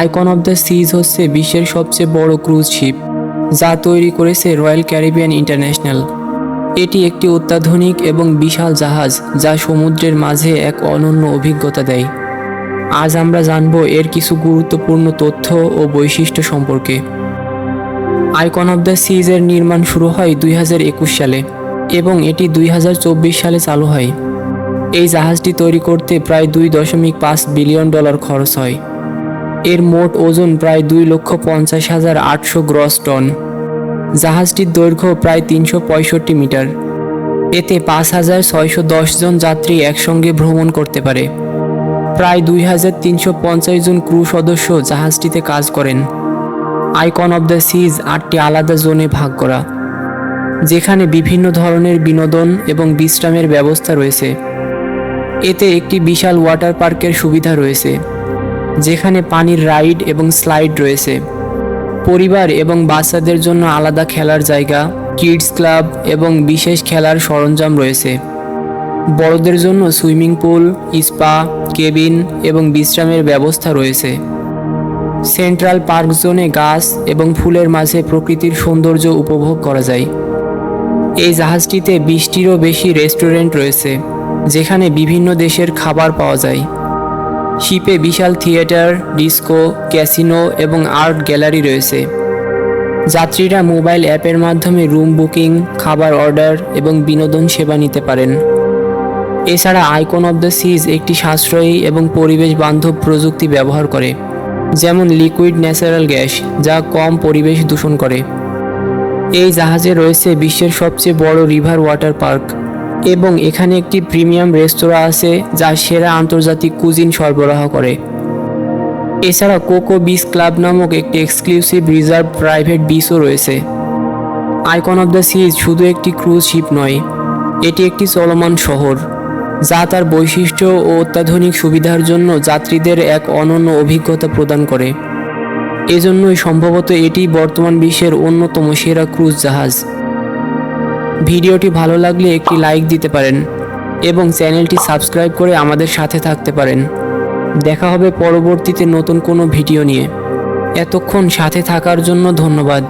Icon of the সিজ হচ্ছে বিশ্বের সবচেয়ে বড় ক্রুজ শিপ, যা তৈরি করেছে রয়্যাল ক্যারিবিয়ান ইন্টারন্যাশনাল। এটি একটি অত্যাধুনিক এবং বিশাল জাহাজ যা সমুদ্রের মাঝে এক অনন্য অভিজ্ঞতা দেয়। আজ আমরা জানব এর কিছু গুরুত্বপূর্ণ তথ্য ও বৈশিষ্ট্য সম্পর্কে। আইকন অফ দ্য সিজ এর নির্মাণ শুরু হয় দুই হাজার একুশ সালে এবং এটি দুই হাজার চব্বিশ সালে চালু হয়। এই জাহাজটি তৈরি করতে প্রায় দুই দশমিক পাঁচ বিলিয়ন ডলার খরচ হয়। এর মোট ওজন প্রায় দুই লক্ষ পঞ্চাশ হাজার আটশো গ্রস টন। জাহাজটির দৈর্ঘ্য প্রায় তিনশো পঁয়ষট্টি মিটার। এতে পাঁচ হাজার ছয়শো দশ জন যাত্রী একসঙ্গে ভ্রমণ করতে পারে। প্রায় দুই হাজার তিনশো পঞ্চাশ জন ক্রু সদস্য জাহাজটিতে কাজ করেন। আইকন অব দ্য সিজ আটটি আলাদা জোনে ভাগ করা, যেখানে বিভিন্ন ধরনের বিনোদন এবং বিশ্রামের ব্যবস্থা রয়েছে। এতে একটি বিশাল ওয়াটার পার্কের সুবিধা রয়েছে। যেখানে পানির রাইড এবং স্লাইড রয়েছে। পরিবার এবং বাচ্চাদের জন্য আলাদা খেলার জায়গা, কিডস ক্লাব এবং বিশেষ খেলার সরঞ্জাম রয়েছে। বড়দের জন্য সুইমিং পুল, স্পা, কেবিন এবং বিশ্রামের ব্যবস্থা রয়েছে। সেন্ট্রাল পার্ক জোনে গাছ এবং ফুলের মাঝে প্রকৃতির সৌন্দর্য উপভোগ করা যায়। এই জাহাজটিতে বিশটিরও বেশি রেস্টুরেন্ট রয়েছে, যেখানে বিভিন্ন দেশের খাবার পাওয়া যায়। শিপে বিশাল থিয়েটার, ডিস্কো, ক্যাসিনো এবং আর্ট গ্যালারি রয়েছে। যাত্রীরা মোবাইল অ্যাপের মাধ্যমে রুম বুকিং, খাবার অর্ডার এবং বিনোদন সেবা নিতে পারেন। এছাড়া আইকন অব দ্য সিজ একটি সাশ্রয়ী এবং পরিবেশ বান্ধব প্রযুক্তি ব্যবহার করে, যেমন লিকুইড ন্যাচারাল গ্যাস, যা কম পরিবেশ দূষণ করে। এই জাহাজে রয়েছে বিশ্বের সবচেয়ে বড় রিভার ওয়াটার পার্ক। এবং এখানে একটি প্রিমিয়াম রেস্তোরাঁ আছে যা সেরা আন্তর্জাতিক কুজিন সরবরাহ করে। এছাড়া কোকো বিচ ক্লাব নামক একটি এক্সক্লুসিভ রিজার্ভ প্রাইভেট বিচও রয়েছে। আইকন অফ দ্য সিজ শুধু একটি ক্রুজ শিপ নয়, এটি একটি চলমান শহর, যা তার বৈশিষ্ট্য ও অত্যাধুনিক সুবিধার জন্য যাত্রীদের এক অনন্য অভিজ্ঞতা প্রদান করে। এজন্যই সম্ভবত এটি বর্তমান বিশ্বের অন্যতম সেরা ক্রুজ জাহাজ। ভিডিওটি ভালো লাগলে একটি লাইক দিতে পারেন এবং চ্যানেলটি সাবস্ক্রাইব করে আমাদের সাথে থাকতে পারেন। দেখা হবে পরবর্তীতে নতুন কোনো ভিডিও নিয়ে। এতক্ষণ সাথে থাকার জন্য ধন্যবাদ।